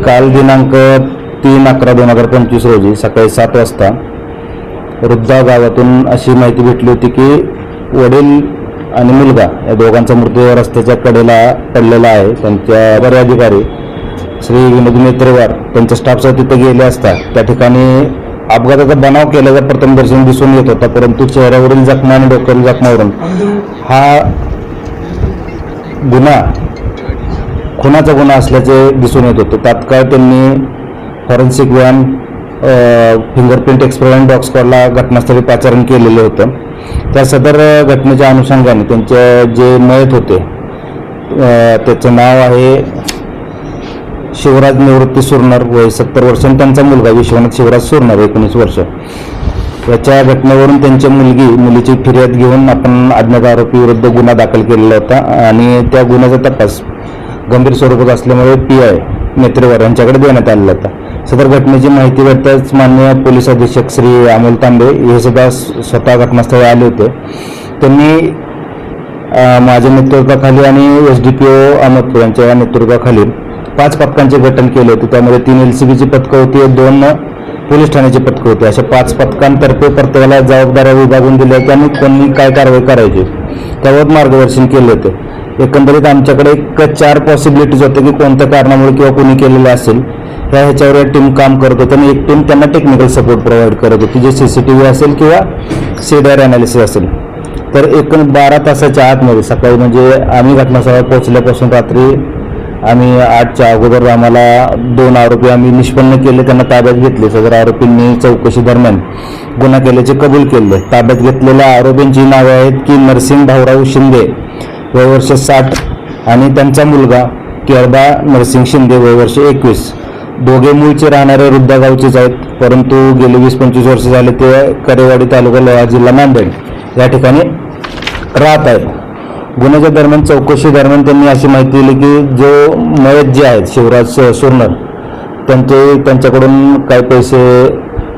काल दिनांक तीन अकरा दोन हजार पंचवीस रोजी सकाळी सात वाजता वृद्धा गावातून अशी माहिती भेटली होती की वडील आणि मुलगा या दोघांचा मृत्यू रस्त्याच्या कडेला पडलेला आहे. त्यांच्या बरे अधिकारी श्री विनोद नेत्रेवार त्यांच्या स्टाफसह तिथे गेले असता त्या ठिकाणी अपघाताचा बनाव केल्याचा प्रथम दर्शन दिसून येत होता परंतु चेहऱ्यावरील जखमा आणि डोक्यावरील जखमावरून हा गुन्हा खुनाचा गुन्हा असल्याचे दिसून येत होते. तात्काळ त्यांनी forensic van fingerprint experiment dog घटनास्थळी पाचारण केलेलं होतं. त्या सदर घटनेच्या अनुषंगाने त्यांचे जे मयत होते त्याचं नाव आहे शिवराज निवृत्ती सुरणार वय सत्तर वर्ष आणि त्यांचा मुलगा विश्वनाथ शिवराज सुरणार एकोणीस वर्ष. याच्या घटनेवरून त्यांची मुलगी मुलीची फिर्याद घेऊन आपण अज्ञात आरोपी विरुद्ध गुन्हा दाखल केलेला होता आणि त्या गुन्ह्याचा तपास गंभीर स्वरूपात असल्यामुळे पी आय नेत्रेवार यांच्याकडे देण्यात आलेला होता. सदर घटनेची माहिती भेटताच मान्य पोलीस अधीक्षक श्री अमोल तांबे हे सुद्धा स्वतः घटनास्थळी आले होते. त्यांनी माझ्या नेतृत्वाखाली आणि S D P O Ahmedpur यांच्या नेतृत्वाखाली पाच पथकांचे गठन केले होते. त्यामध्ये तीन एल सी बीची पथकं होती दोन पोलीस ठाण्याची पथकं होती. अशा पाच पथकांतर्फे प्रत्येकाला जबाबदाऱ्या विभागून दिल्या होत्या आणि कोणी काय कारवाई करायची त्यावर मार्गदर्शन केले होते. एकंदरीत आमच्याकडे एक चार पॉसिबिलिटीज होते की कोणत्या कारणामुळे किंवा कोणी केलेलं असेल. ह्या ह्याच्यावर एक टीम काम करत होती आणि एक टीम त्यांना टेक्निकल सपोर्ट प्रोव्हाइड करत होती. जे सी सी टी व्ही असेल किंवा सीडीआर अनालिसिस असेल. तर एकूण बारा तासाच्या आतमध्ये सकाळी म्हणजे आम्ही घटनास्थळावर पोहोचल्यापासून रात्री आम्ही आठच्या अगोदर आम्हाला दोन आरोपी आम्ही निष्पन्न केले त्यांना ताब्यात घेतले. सदर आरोपींनी चौकशी दरम्यान गुन्हा केल्याचे कबूल केले. ताब्यात घेतलेल्या आरोपींची नावे आहेत की नरसिंग भाऊराव शिंदे वय वर्ष साठ आणि त्यांचा मुलगा केळबा नरसिंग शिंदे वय वर्ष एकवीस. दोघे मूळचे राहणारे वृद्धागावचेच गावचेच आहेत. परंतु गेले वीस पंचवीस वर्ष झाले ते करेवाडी तालुका लोहा जिल्हा नांदेड. या ठिकाणी राहत आहेत. गुन्ह्याच्या दरम्यान चौकशी दरम्यान त्यांनी अशी माहिती दिली की जो मयत जे आहेत शिवराज सुरनर त्यांचे त्यांच्याकडून काही पैसे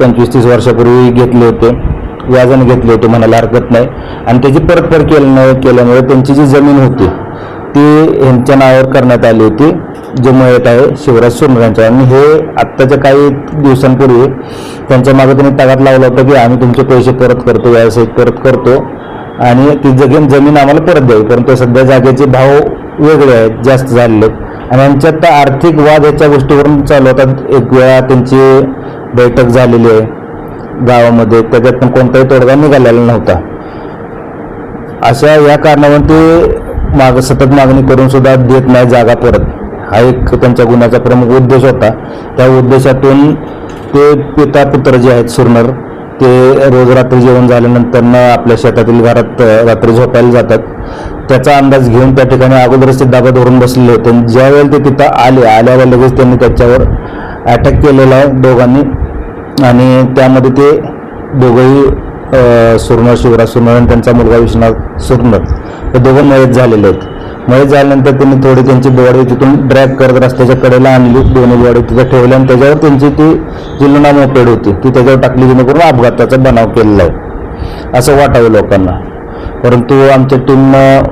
पंचवीस तीस वर्षापूर्वी घेतले होते. व्याजाने घेतले होते म्हणायला हरकत नाही. आणि त्याची परतफेड केलं नाही केल्यामुळे त्यांची जी जमीन होती ती ह्यांच्या नावावर करण्यात आली होती. जे मयत आहे शिवराज सुरनर यांच्या आणि हे आत्ताच्या काही दिवसांपूर्वी त्यांच्या मागे त्यांनी तगात लावला होता की आम्ही तुमचे पैसे परत करतो व्यावसायिक परत करतो. आणि ती जगेन जमीन आम्हाला परत द्यावी. परंतु सध्या जागेचे भाव वेगळे आहेत जास्त झालेले आहेत. आणि यांच्यात आर्थिक वाद याच्या गोष्टीवरून चालू होतात. एक वेळा त्यांची बैठक झालेली आहे. गावामध्ये त्याच्यात पण कोणताही तोडगा निघालेला नव्हता. अशा या कारणावर ते माग सतत मागणी करून सुद्धा देत नाही जागा परत. हा एक त्यांच्या गुन्ह्याचा प्रमुख उद्देश होता. त्या उद्देशातून ते पिता पुत्र जे आहेत सुरनर ते रोज रात्री जेवण झाल्यानंतर आपल्या शेतातील घरात रात्री झोपायला जातात. त्याचा अंदाज घेऊन त्या ठिकाणी अगोदरच ते दाबा धरून बसलेले होते. आणि ते तिथं आले आल्यावर लगेच त्यांनी त्याच्यावर अटॅक केलेला आहे दोघांनी. आणि त्यामध्ये ते दोघंही अ, सुरनर शिवराज सुरनर आणि त्यांचा मुलगा विश्वनाथ सुरनर हे दोघं मयत झालेले आहेत. मयत झाल्यानंतर त्यांनी थोडी त्यांची बॉडी तिथून ड्रॅग करत रस्त्याच्या कडेला आणली. दोन्ही बॉडी तिथं ठेवल्या आणि त्याच्यावर त्यांची ती जिल्हा मोपेड होती. ती त्याच्यावर टाकली जेणेकरून अपघाताचा बनाव केलेला आहे. असं वाटावं लोकांना. परंतु आमच्या टीमनं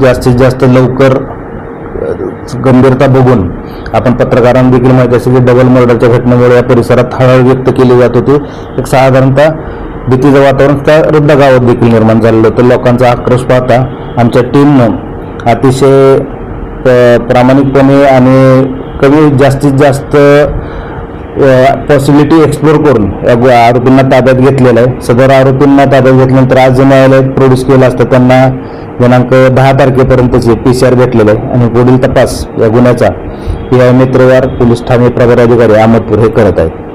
जास्तीत जास्त लवकर गंभीरता बघून आपण पत्रकारांना देखील माहिती असेल की डबल मर्डरच्या घटनेमुळे या परिसरात हळहळ व्यक्त केली जात होती. एक साधारणतः भीतीचं वातावरण त्या वृद्ध गावात देखील निर्माण झालेलं होतं. लोकांचा आक्रोश पाहता आमच्या टीमनं अतिशय प्रामाणिकपणे आणि कमी जास्तीत जास्त पॉसिबिलिटी एक्सप्लोर करून या गो- आरोपींना ताब्यात घेतलेलं आहे. सदर आरोपींना ताब्यात घेतल्यानंतर आज जे न्यायालयात प्रोड्यूस केलं असतं त्यांना दिनांक दहा तारखेपर्यंतचे पी सी आर भेटलेलं आहे आणि पुढील तपास या गुन्ह्याचा पी आय मित्रवार पोलीस ठाणे प्रभारी अधिकारी अहमदपूर हे करत आहेत.